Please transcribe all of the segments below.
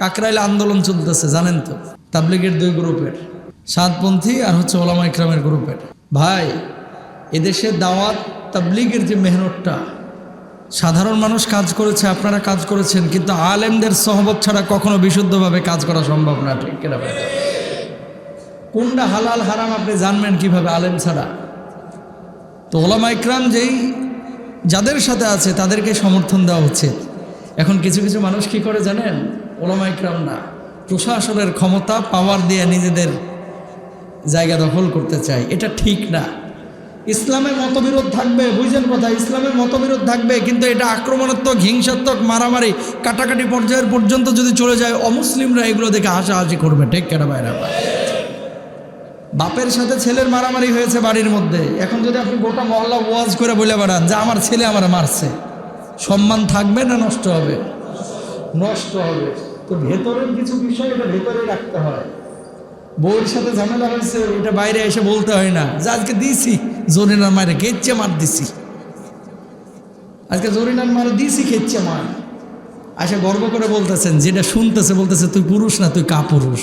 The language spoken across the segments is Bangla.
কাকরাইলে আন্দোলন চলতেছে, জানেন তো? তাবলিগের দুই গ্রুপের, সাতপন্থী আর হচ্ছে ওলামা ইকরামের গ্রুপের। ভাই এদেশের দাওয়াত, তাবলিগের যে মেহনতটা, সাধারণ মানুষ কাজ করেছে, আপনারা কাজ করেছেন, কিন্তু আলেমদের সহবত ছাড়া কখনো বিশুদ্ধভাবে কাজ করা সম্ভব না, ঠিক কিনা কোনটা হালাল, হারাম আপনি জানবেন কীভাবে আলেম ছাড়া? তো ওলামা ইকরাম যেই, যাদের সাথে আছে, তাদেরকে সমর্থন দেওয়া উচিত। এখন কিছু কিছু মানুষ কি করে জানেন? ওলামা ইকরাম না প্রশাসনের ক্ষমতা পাওয়ার দিয়ে নিজেদের জায়গা দখল করতে চায়। এটা ঠিক না। ইসলামের মতবিরোধ থাকবে, বুঝছেন কথা? ইসলামের মতবিরোধ থাকবে, কিন্তু এটা আক্রমণাত্মক, হিংসাত্মক মারামারি, কাটাকাটি পর্যায়ের পর্যন্ত যদি চলে যায়, অমুসলিমরা এগুলো দেখে হাসাহাসি করবে। ঠিক কেন বাইরা বাপের সাথে ছেলের মারামারি হয়েছে বাড়ির মধ্যে। এখন যদি আপনি গোটা মহল্লা ওয়াজ করে বলে বেড়ান যে, আমার ছেলে আমার মারছে। সম্মান থাকবে না নষ্ট হবে? নষ্ট হবে। তো ভেতরের কিছু বিষয় এটা ভেতরে রাখতে হয়। বউয়ের সাথে ঝামেলা হয়েছে এটা বাইরে এসে বলতে হয় না। যে আজকে দিয়েছি জরিনার মারে খেচ্ছে মার দিছি। আজকে জরিনার মারে দিয়েছি খেচ্ছে মার। আসে গর্ব করে বলতেছেন যেটা শুনতেছে বলতেছে তুই পুরুষ না তুই কা পুরুষ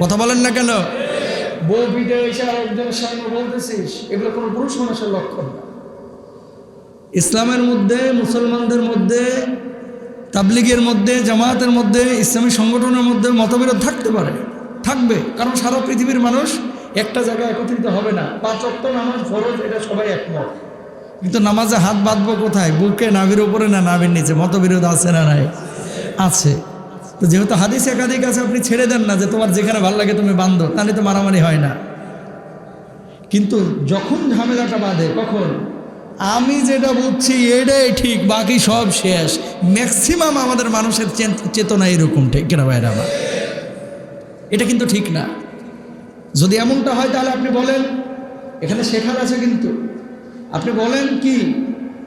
কথা বলেন না কেন? বউ পিঠে এসে আর একজনের সামনে বলতেছিস এগুলো কোনো পুরুষ মানুষের লক্ষণ ইসলামের মধ্যে মুসলমানদের মধ্যে তাবলিগের মধ্যে, জামায়াতের মধ্যে, ইসলামী সংগঠনের মধ্যে মতবিরোধ থাকতে পারে। থাকবে। কারণ সারা পৃথিবীর মানুষ একটা জায়গায় একত্রিত হবে না। পাঁচ অক্ট নামাজ ফরজ, এটা সবাই একমত। কিন্তু নামাজে হাত বাঁধবো কোথায়? বুকে, নাভির উপরে না নাভির নিচে? মতবিরোধ আছে না নাই? আছে। তো যেহেতু হাদিস একাধিক আছে, আপনি ছেড়ে দেন না যে তোমার যেখানে ভালো লাগে তুমি বান্ধো, তাহলে তো মারামারি হয় না। কিন্তু যখন ঝামেলাটা বাঁধে, কখন? আমি যেটা বুঝছি, এটাই ঠিক, বাকি সব শেষ। ম্যাক্সিমাম আমাদের মানুষের চেতনা এরকম, ঠিক কেনা ভাইরা আমার? এটা কিন্তু ঠিক না। যদি এমনটা হয় তাহলে আপনি বলেন, এখানে শেখার আছে কিন্তু। আপনি বলেন কি,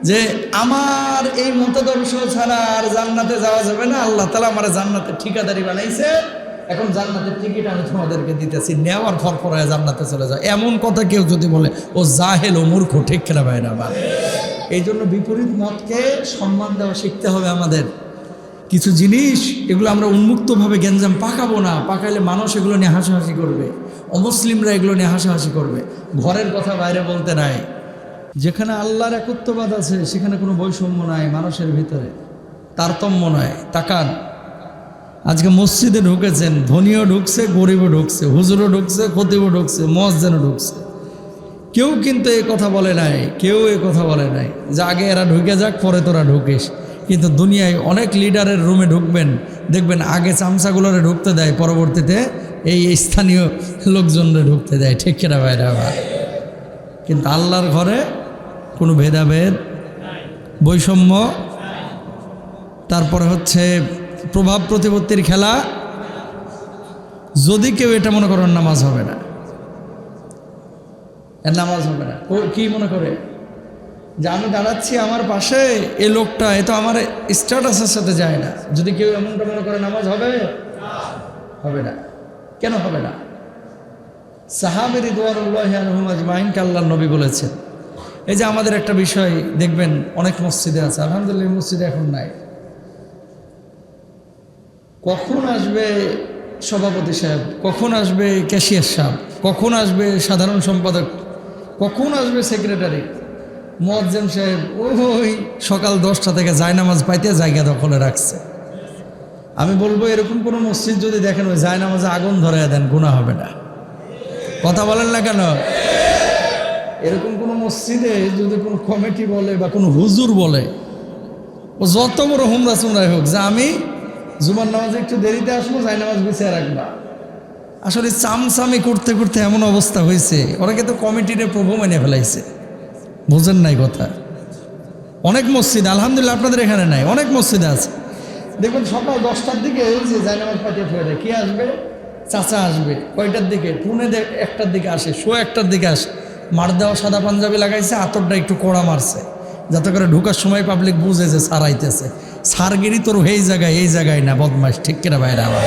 যে আমার এই মতদর্শ ছাড়া আর জান্নাতে যাওয়া যাবে না, আল্লাহ তালা আমার জান্নাতের ঠিকাদারি বানাইছে। এখন জান্নাতের টিকিট আমি তোমাদেরকে দিতেছি, নেওয়ার ফর পরে জান্নাতে চলে যাও। এমন কথা কেউ যদি বলে, ও জাহেল ও মূর্খ, ঠিক খেলা ভাই না এই জন্য বিপরীত মতকে সম্মান দেওয়া শিখতে হবে আমাদের। কিছু জিনিস, এগুলো আমরা উন্মুক্তভাবে গ্যাঞ্জাম পাকাবো না, পাকাইলে মানুষ এগুলো নিয়ে হাসাহাসি করবে। অমুসলিমরা এগুলো নিয়ে হাসাহাসি করবে। ঘরের কথা বাইরে বলতে নাই। যেখানে আল্লাহর একত্ববাদ আছে, সেখানে কোনো বৈষম্য নাই মানুষের ভিতরে। তারতম্য নয় তাকান। আজকে মসজিদে ঢুকেছেন, ধনীও ঢুকছে, গরিবও ঢুকছে, হুজুরও ঢুকছে, খতিবও ঢুকছে মসজেনও ঢুকছে। কেউ কিন্তু এ কথা বলে নাই, কেউ এ কথা বলে নাই যে আগে এরা ঢুকে যাক, পরে তোরা ঢুকিস। কিন্তু দুনিয়ায় অনেক লিডারের রুমে ঢুকবেন, দেখবেন আগে চামচাগুলোরে ঢুকতে দেয়, পরবর্তীতে এই স্থানীয় লোকজনরে ঢুকতে দেয়। ঠিক কেনা বাইরে আবার কিন্তু আল্লাহর ঘরে কোনো ভেদাভেদ, বৈষম্য, তারপরে হচ্ছে প্রভাব প্রতিপত্তির খেলা, যদি কেউ এটা মনে করেন নামাজ হবে না। এর নামাজ হবে না। ও কি মনে করে? যে আমি দাঁড়াচ্ছি আমার পাশে এই লোকটা, এ তো আমার স্ট্যাটাসের সাথে যায় না। যদি কেউ এমনটা মনে করে নামাজ হবে? হবে না। কেন হবে না? সাহাবেরি দোয়ারুল্লাহ আলহমাজমাইনকে আল্লাহ নবী বলেছেন। এই যে আমাদের একটা বিষয় দেখবেন, অনেক মসজিদে আছে, আলহামদুলিল্লাহ মসজিদে এখন নাই। কখন আসবে সভাপতি সাহেব? কখন আসবে ক্যাশিয়ার সাহেব? কখন আসবে সাধারণ সম্পাদক? কখন আসবে সেক্রেটারি? মোয়াজ্জেম সাহেব, ওই সকাল দশটা থেকে জায়নামাজ পাইতে জায়গা দখলে রাখছে। আমি বলব, এরকম কোনো মসজিদ যদি দেখেন, ওই জায়নামাজে আগুন ধরে দেন গুণা হবে না। কথা বলেন না কেন? এরকম কোনো মসজিদে যদি কোনো কমিটি বলে বা কোনো হুজুর বলে, ও যত বড় হুমরা চুমরাই হোক, যে আমি জুমার নামাজে একটু দেরিতে আসব যাই নামাজ গুছিয়ে রাখবা। আসলে চামচামি করতে করতে এমন অবস্থা হয়েছে ওরাকে তো কমিটিরে প্রভু মেনে ফেলাইছে। বোঝেন নাই কথা। অনেক মসজিদ, আলহামদুলিল্লাহ আপনাদের এখানে নাই, অনেক মসজিদে আছে। দেখবেন সকাল দশটার দিকে এই যে জায়নামাজ পাঠিয়ে ফেলে কে আসবে? চাচা আসবে। কয়টার দিকে? পুনে একটার দিকে আসে, শো একটার দিকে আসে। মার দেওয়া সাদা পাঞ্জাবি লাগাইছে, আতরটা একটু কড়া মারছে, যাতে করে ঢুকার সময় পাবলিক বুঝে যে সারাইতেছে। সারগিরি তোর এই জায়গায় এই জায়গায় না বদমাস ঠিক কিনা বাইরে আমার?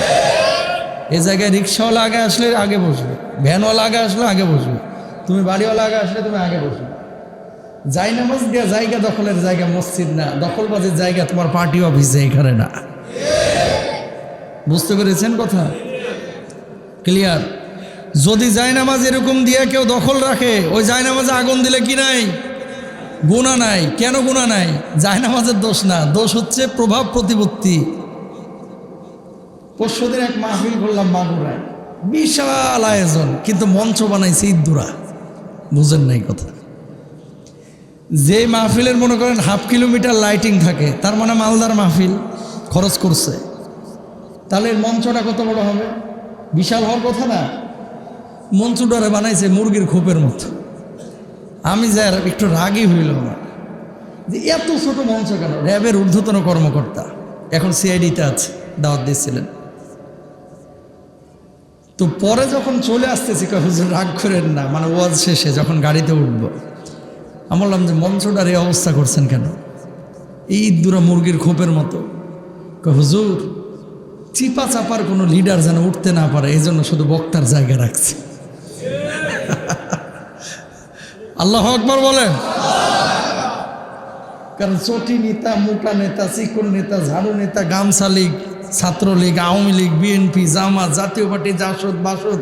এই জায়গায় রিক্সাওয়ালা আগে আসলে আগে বসবে, ভ্যানওয়ালা আগে আসলে আগে বসবে, তুমি বাড়িওয়ালা আগে আসলে তুমি আগে বসবে। যাই নামাজ দিয়া জায়গা দখলের জায়গা, মসজিদ না, দখলবাজের জায়গা তোমার পার্টি অফিসে এখানে না। বুঝতে পেরেছেন কথা? ক্লিয়ার যদি জায়নামাজ এরকম দিয়ে কেউ দখল রাখে, ওই জায়নামাজে আগুন দিলে কি নাই? গুণা নাই। কেন গুণা নাই? জায়নামাজের দোষ না। দোষ হচ্ছে প্রভাব প্রতিপত্তি। পরশুদিন এক মাহফিল করলাম মাগুরায় বিশাল আয়োজন, কিন্তু মঞ্চ বানাইছে ইদ্দুরা। বুঝেন নাই কথা। যে মাহফিলের মনে করেন হাফ কিলোমিটার লাইটিং থাকে, তার মানে মালদার মাহফিল খরচ করছে। তাহলে মঞ্চটা কত বড় হবে? বিশাল হওয়ার কথা না। মঞ্চটারে বানাইছে মুরগির খোপের মতো। আমি যার একটু রাগই হইল না। যে এত ছোট মঞ্চ কেন? র্যাবের ঊর্ধ্বতন কর্মকর্তা। এখন সিআইডিতে আছে, দাওয়াত দিয়েছিলেন। তো পরে যখন চলে আসতেছি হুজুর, রাগ করেন না। মানে ওয়াজ শেষে যখন গাড়িতে উঠবো। আমি বললাম যে, মঞ্চটার এই অবস্থা করছেন কেন? এই দুরা মুরগির খোপের মতো। হুজুর, চিপা চাপার কোনো লিডার যেন উঠতে না পারে, এই জন্য শুধু বক্তার জায়গা রাখছে। আল্লাহ আকবর বলেন। কারণ চটি নেতা মোটা নেতা চিকন নেতা, ঝাড়ু নেতা, গামছা league Chhatra League Awami league, BNP জামা জাতীয় পার্টি, জাসদ, বাসদ,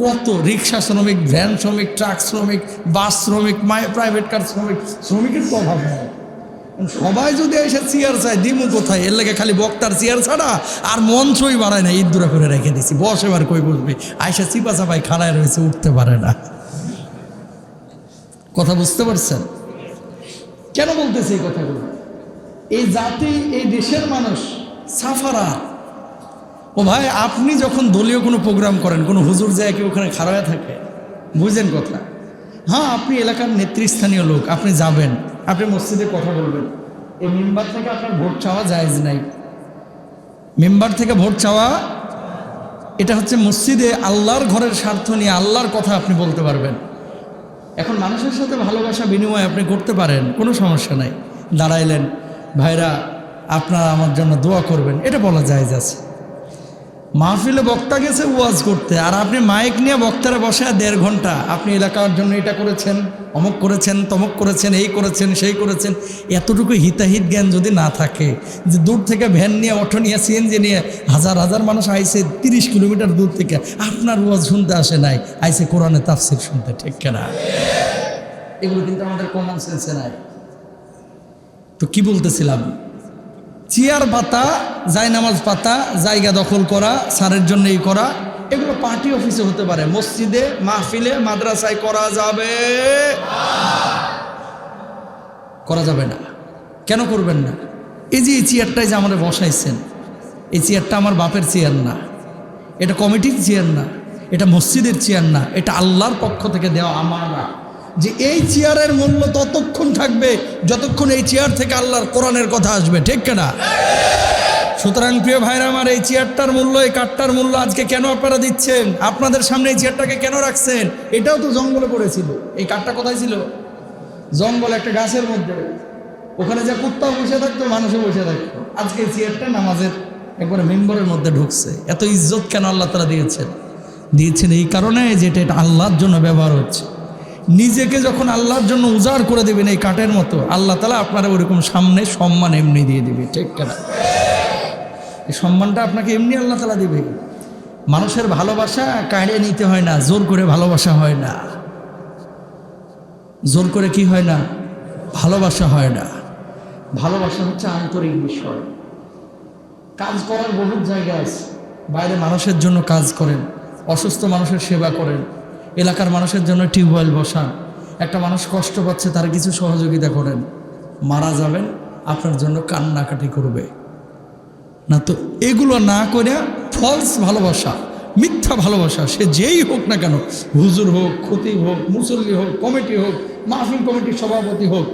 কত রিক্সা শ্রমিক, ভ্যান শ্রমিক, ট্রাক শ্রমিক, বাস শ্রমিক প্রাইভেট কার শ্রমিক, শ্রমিকের তো অভাব নেই। সবাই যদি এসে চেয়ার চায়, দিমু কোথায়? এর লেগে খালি বক্তার চেয়ার ছাড়া আর মঞ্চই বাড়ায় না। ইদ্দুরা করে রেখে দিছি। বস এবার কই বসবে? আয়সা চিপা চাপাই খাড়ায় রয়েছে, উঠতে পারে না। কথা বুঝতে পারছেন? কেন বলতেছে এই কথাগুলো? এই জাতি, এই দেশের মানুষ সাফারা ও ভাই, আপনি যখন দলীয় কোনো প্রোগ্রাম করেন, কোনো হুজুর যায় কেউ ওখানে খাড়ায় থাকে, বুঝেন কথা। হ্যাঁ আপনি এলাকার নেতৃস্থানীয় লোক, আপনি যাবেন, আপনি মসজিদে কথা বলবেন। এই মেম্বার থেকে আপনার ভোট চাওয়া জায়েজ নাই। মেম্বার থেকে ভোট চাওয়া, এটা হচ্ছে মসজিদে আল্লাহর ঘরের স্বার্থ নিয়ে আল্লাহর কথা আপনি বলতে পারবেন। এখন মানুষের সাথে ভালোবাসা বিনিময় আপনি করতে পারেন, কোনো সমস্যা নাই। দাঁড়াইলেন, ভাইরা, আপনারা আমার জন্য দোয়া করবেন। এটা বলা যায় আছে। মাহফিলে বক্তা গেছে, ওয়াজ করতে। আর আপনি মাইক নিয়ে বক্তারা বসে দেড় ঘণ্টা। আপনি এলাকার জন্য এটা করেছেন, অমুক করেছেন, তমক করেছেন, এই করেছেন, সেই করেছেন। এতটুকু হিতাহিত জ্ঞান যদি না থাকে, যে দূর থেকে ভ্যান নিয়ে, অটো নিয়ে, সিএনজি নিয়ে হাজার হাজার মানুষ আইসে তিরিশ কিলোমিটার দূর থেকে, আপনার ওয়াজ শুনতে আসে নাই আইসে কোরআনে তাফসির শুনতে, ঠিক কেনা? এগুলো কিন্তু আমাদের কমন সেন্সে নাই। তো কি বলতেছিলাম? চেয়ার পাতা জায়নামাজ পাতা, জায়গা দখল করা সারের জন্য এই করা, এগুলো পার্টি অফিসে হতে পারে। মসজিদে, মাহফিলে, মাদ্রাসায় করা যাবে। করা যাবে না। কেন করবেন না? এই যে এই চেয়ারটাই যে আমাদের বসাইছেন, এই চেয়ারটা আমার বাপের চেয়ার না। এটা কমিটির চেয়ার না। এটা মসজিদের চেয়ার না। এটা আল্লাহর পক্ষ থেকে দেওয়া আমার না যে এই চেয়ারের মূল্য ততক্ষণ থাকবে যতক্ষণ এই চেয়ার থেকে আল্লাহর কোরআনের কথা আসবে। ঠিক কেনা? সুতরাং প্রিয় ভাইরা আমার এই চেয়ারটার মূল্য, এই কাঠটার মূল্য আজকে কেন আপনারা দিচ্ছেন? আপনাদের সামনে এই চেয়ারটাকে কেন রাখছেন? এটাও তো জঙ্গলে পড়েছিল। এই কাঠটা কোথায় ছিল? জঙ্গল একটা গাছের মধ্যে। ওখানে যা কুত্তা বসে থাকতো, মানুষও বসে থাকতো। আজকে এই চেয়ারটা নামাজের একবারে মেম্বরের মধ্যে ঢুকছে। এত ইজ্জত কেন আল্লাহ তারা দিয়েছেন? দিয়েছেন এই কারণে যেটা এটা আল্লাহর জন্য ব্যবহার হচ্ছে। নিজেকে যখন আল্লাহর জন্য উজাড় করে দেবেন এই কাঠের মতো, আল্লাহ তালা আপনারা ওরকম সামনে সম্মান এমনি দিয়ে দিবে, ঠিক কেনা? এই সম্মানটা আপনাকে এমনি আল্লাহ তালা দিবে। মানুষের ভালোবাসা কাড়ে নিতে হয় না, জোর করে ভালোবাসা হয় না। জোর করে কি হয় না? ভালোবাসা হয় না। ভালোবাসা হচ্ছে আন্তরিক বিষয়। কাজ করার বহু জায়গা আছে। বাইরে মানুষের জন্য কাজ করেন, অসুস্থ মানুষের সেবা করেন, এলাকার মানুষের জন্য টিউবওয়েল বসান। একটা মানুষ কষ্ট পাচ্ছে, তার কিছু সহযোগিতা করেন। মারা যাবেন, আপনার জন্য কান্নাকাটি করবে। না তো এগুলো না করে ফলস ভালোবাসা, মিথ্যা ভালোবাসা, সে যেই হোক না কেন, হুজুর হোক, খতিব হোক, মুসল্লি হোক, কমিটি হোক মাহফিল কমিটির সভাপতি হোক,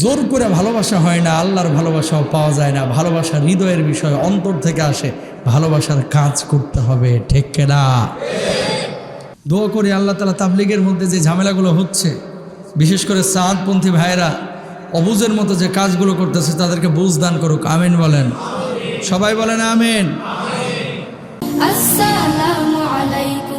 জোর করে ভালোবাসা হয় না, আল্লাহর ভালোবাসাও পাওয়া যায় না, ভালোবাসা হৃদয়ের বিষয় অন্তর থেকে আসে, ভালোবাসার কাজ করতে হবে, ঠিক না দোয়া করে আল্লাহ তালা তাবলিগের মধ্যে যে ঝামেলাগুলো হচ্ছে, বিশেষ করে সাদপন্থী ভাইয়েরা অবুজের মতো যে কাজগুলো করতেছে, তাদেরকে বুঝ দান করুক, আমিন বলেন। সবাই বলেন আমিন। আসসালামু আলাইকুম।